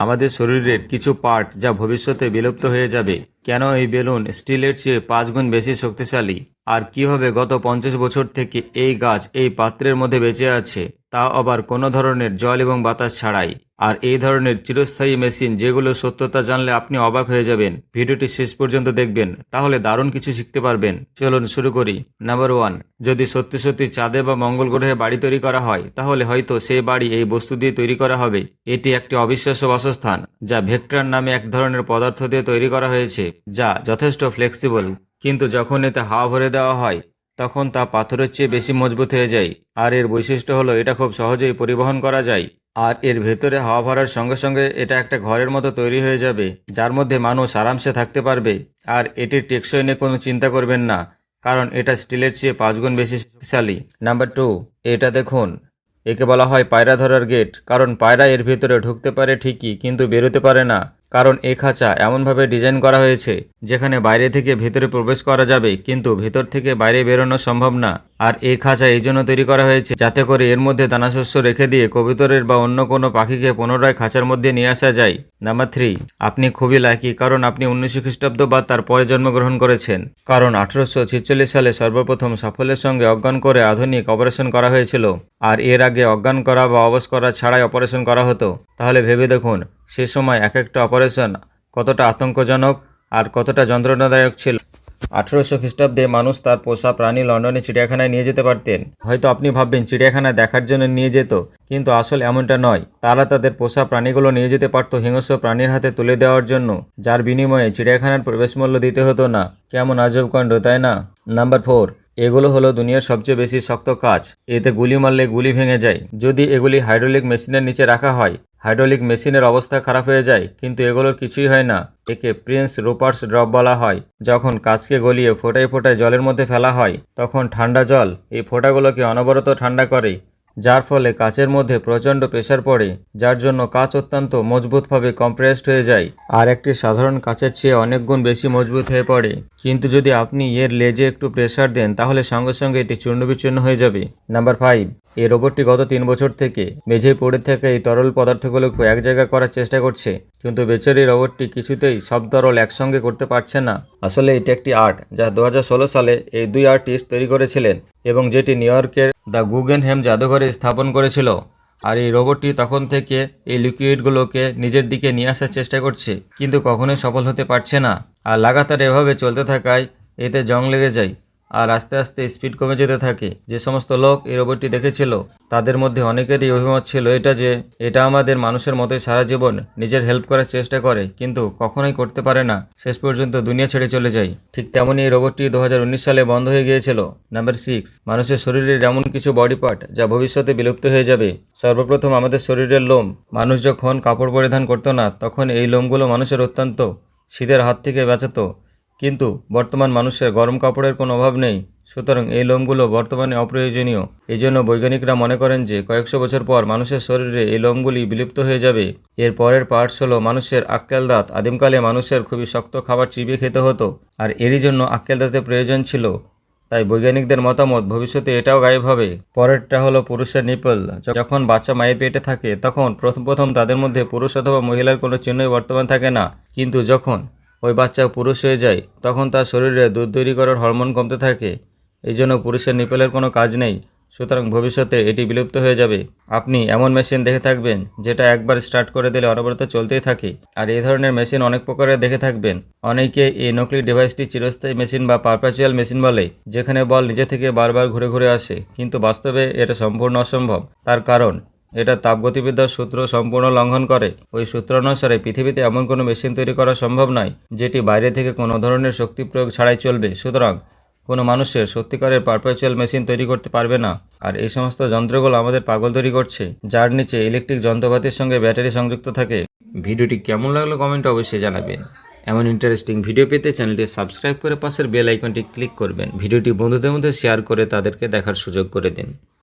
আমাদের শরীরের কিছু পার্ট যা ভবিষ্যতে বিলুপ্ত হয়ে যাবে। কেন এই বেলুন স্টিলের চেয়ে পাঁচ গুণ বেশি শক্তিশালী? আর কীভাবে গত পঞ্চাশ বছর থেকে এই গাছ এই পাত্রের মধ্যে বেঁচে আছে, তা আবার কোনো ধরনের জল এবং বাতাস ছাড়াই। আর এই ধরনের চিরস্থায়ী মেশিন যেগুলো সত্যতা জানলে আপনি অবাক হয়ে যাবেন। ভিডিওটি শেষ পর্যন্ত দেখবেন, তাহলে দারুণ কিছু শিখতে পারবেন। চলুন শুরু করি। নাম্বার ওয়ান, যদি সত্যি সত্যি চাঁদে বা মঙ্গল গ্রহে বাড়ি তৈরি করা হয়, তাহলে হয়তো সেই বাড়ি এই বস্তু দিয়ে তৈরি করা হবে। এটি একটি অবিশ্বাস্য বাসস্থান, যা ভেক্টর নামে এক ধরনের পদার্থ দিয়ে তৈরি করা হয়েছে, যা যথেষ্ট ফ্লেক্সিবল কিন্তু যখন এতে হাওয়া ভরে দেওয়া হয়, তখন তা পাথরের চেয়ে বেশি মজবুত হয়ে যায়। আর এর বৈশিষ্ট্য হলো এটা খুব সহজেই পরিবহন করা যায়। আর এর ভেতরে হাওয়া ভরার সঙ্গে সঙ্গে এটা একটা ঘরের মতো তৈরি হয়ে যাবে, যার মধ্যে মানুষ আরামসে থাকতে পারবে। আর এটির টেকসই নিয়ে কোনো চিন্তা করবেন না, কারণ এটা স্টিলের চেয়ে পাঁচ গুণ বেশি শক্তিশালী। নাম্বার টু, এটা দেখুন। একে বলা হয় পায়রা ধরার গেট, কারণ পায়রা এর ভেতরে ঢুকতে পারে ঠিকই, কিন্তু বেরোতে পারে না, কারণ এ খাঁচা এমনভাবে ডিজাইন করা হয়েছে যেখানে বাইরে থেকে ভেতরে প্রবেশ করা যাবে, কিন্তু ভেতর থেকে বাইরে বেরোনো সম্ভব না। আর এই খাঁচা এই জন্য তৈরি করা হয়েছে যাতে করে এর মধ্যে দানাশস্য রেখে দিয়ে কবিতরের বা অন্য কোনো পাখিকে পুনরায় খাঁচার মধ্যে নিয়ে আসা যায়। নাম্বার থ্রি, আপনি খুবই লাকি, কারণ আপনি উনিশশো খ্রিস্টাব্দ বা তার পরে জন্মগ্রহণ করেছেন। কারণ আঠারোশো ছেচল্লিশ সালে সর্বপ্রথম সাফল্যের সঙ্গে অজ্ঞান করে আধুনিক অপারেশন করা হয়েছিল। আর এর আগে অজ্ঞান করা বা অবশ করা ছাড়াই অপারেশন করা হতো। তাহলে ভেবে দেখুন, সে সময় এক একটা অপারেশন কতটা আতঙ্কজনক আর কতটা যন্ত্রণাদায়ক ছিল। আঠেরোশো খ্রিস্টাব্দে মানুষ তার পোষা প্রাণী লন্ডনে চিড়িয়াখানায় নিয়ে যেতে পারতেন। হয়তো আপনি ভাববেন চিড়িয়াখানা দেখার জন্য নিয়ে যেত। কিন্তু আসল এমনটা নয়। তারা তাদের পোষা প্রাণীগুলো নিয়ে যেতে পারত হিংস্র প্রাণীর হাতে তুলে দেওয়ার জন্য, যার বিনিময়ে চিড়িয়াখানার প্রবেশ মূল্য দিতে হতো না। কেমন আজব কাণ্ড, তাই না? নাম্বার ফোর এগুলো হলো দুনিয়ার সবচেয়ে বেশি শক্ত কাজ। এতে গুলি মারলে গুলি ভেঙে যায়। যদি এগুলি হাইড্রোলিক মেশিনের নিচে রাখা হয় হাইড্রোলিক মেশিনের অবস্থা খারাপ হয়ে যায়, কিন্তু এগুলোর কিছুই হয় না। একে প্রিন্স রোপার্স ড্রপ বলা হয়। যখন কাচকে গলিয়ে ফোটায় ফোটায় জলের মধ্যে ফেলা হয়, তখন ঠান্ডা জল এই ফোঁটাগুলোকে অনবরত ঠান্ডা করে। যার ফলে কাচের মধ্যে প্রচণ্ড প্রেশার পড়ে, যার জন্য কাচ অত্যন্ত মজবুতভাবে কম্প্রেসড হয়ে যায়। আর একটি সাধারণ কাচের চেয়ে অনেক গুণ বেশি মজবুত হয়ে পড়ে। কিন্তু যদি আপনি এর লেজে একটু প্রেশার দেন, তাহলে সঙ্গে সঙ্গে এটি চূর্ণবিচূর্ণ হয়ে যাবে। নাম্বার ফাইভ এই রোবটটি গত তিন বছর থেকে মেঝে পড়ে থাকা এই তরল পদার্থগুলোকে এক জায়গায় করার চেষ্টা করছে। কিন্তু বেচারি রোবটটি কিছুতেই সব তরল একসঙ্গে করতে পারছে না। আসলে এটি একটি আর্ট যা দু হাজার ষোলো সালে এই দুই আর্টিস্ট তৈরি করেছিলেন এবং যেটি নিউ ইয়র্কের দ্য গুগেনহেম জাদুঘরে স্থাপন করেছিল। আর এই রোবটটি তখন থেকে এই লিকুইডগুলোকে নিজের দিকে নিয়ে আসার চেষ্টা করছে, কিন্তু কখনোই সফল হতে পারছে না। আর লাগাতার এভাবে চলতে থাকায় এতে জং লেগে যায়। আর আস্তে আস্তে স্পিড কমে যেতে থাকে। যে সমস্ত লোক এই রোবটটি দেখেছিল, তাদের মধ্যে অনেকেরই অভিমত ছিল এটা যে, এটা আমাদের মানুষের মতোই সারা জীবন নিজের হেল্প করার চেষ্টা করে, কিন্তু কখনোই করতে পারে না। শেষ পর্যন্ত দুনিয়া ছেড়ে চলে যায়। ঠিক তেমনই এই রোবটটি দু হাজার উনিশ সালে বন্ধ হয়ে গিয়েছিল। নাম্বার সিক্স মানুষের শরীরের এমন কিছু বডি পার্ট যা ভবিষ্যতে বিলুপ্ত হয়ে যাবে। সর্বপ্রথম আমাদের শরীরের লোম। মানুষ যখন কাপড় পরিধান করতো না, তখন এই লোমগুলো মানুষের অত্যন্ত শীতের হাত থেকে বাঁচাতো। কিন্তু বর্তমান মানুষের গরম কাপড়ের কোনো অভাব নেই। সুতরাং এই লোমগুলো বর্তমানে অপ্রয়োজনীয়। এই জন্য বৈজ্ঞানিকরা মনে করেন যে কয়েকশো বছর পর মানুষের শরীরে এই লোমগুলি বিলুপ্ত হয়ে যাবে। এর পরের পার্টস হলো মানুষের আক্কেল দাঁত। আদিমকালে মানুষের খুবই শক্ত খাবার চিবিয়ে খেতে হতো, আর এরই জন্য আক্কেল দাঁতের প্রয়োজন ছিল। তাই বৈজ্ঞানিকদের মতামত ভবিষ্যতে এটাও গায়েব হবে। পরেরটা হলো পুরুষের নিপল। যখন বাচ্চা মায়ের পেটে থাকে, তখন প্রথম প্রথম তাদের মধ্যে পুরুষ অথবা মহিলার কোনো চিহ্নই বর্তমান থাকে না। কিন্তু যখন ওই বাচ্চা পুরুষ হয়ে যায়, তখন তার শরীরে দুধ তৈরি করার হরমোন কমতে থাকে। এই জন্য পুরুষের নিপেলের কোনো কাজ নেই। সুতরাং ভবিষ্যতে এটি বিলুপ্ত হয়ে যাবে। আপনি এমন মেশিন দেখে থাকবেন, যেটা একবার স্টার্ট করে দিলে অনবরত চলতেই থাকে। আর এই ধরনের মেশিন অনেক প্রকারের দেখে থাকবেন। অনেকে এই নকলি ডিভাইসটি চিরস্থায়ী মেশিন বা পারপাচুয়াল মেশিন বলে, যেখানে বল নিজে থেকে বারবার ঘুরে ঘুরে আসে। কিন্তু বাস্তবে এটা সম্পূর্ণ অসম্ভব। তার কারণ এটা তাপগতিবিদ্যার সূত্র সম্পূর্ণ লঙ্ঘন করে। ওই সূত্র অনুসারে পৃথিবীতে এমন কোনো মেশিন তৈরি করা সম্ভব নয়, যেটি বাইরে থেকে কোনো ধরনের শক্তি প্রয়োগ ছাড়াই চলবে। সুতরাং কোনো মানুষের সত্যিকারের পারপেচুয়াল মেশিন তৈরি করতে পারবে না। আর এই সমস্ত যন্ত্রগুলো আমাদের পাগল তৈরি করছে, যার নিচে ইলেকট্রিক যন্ত্রপাতির সঙ্গে ব্যাটারি সংযুক্ত থাকে। ভিডিওটি কেমন লাগল কমেন্ট অবশ্যই জানাবেন। এমন ইন্টারেস্টিং ভিডিও পেতে চ্যানেলটি সাবস্ক্রাইব করে পাশের বেল আইকনটি ক্লিক করবেন। ভিডিওটি বন্ধুদের মধ্যে শেয়ার করে তাদেরকে দেখার সুযোগ করে দিন।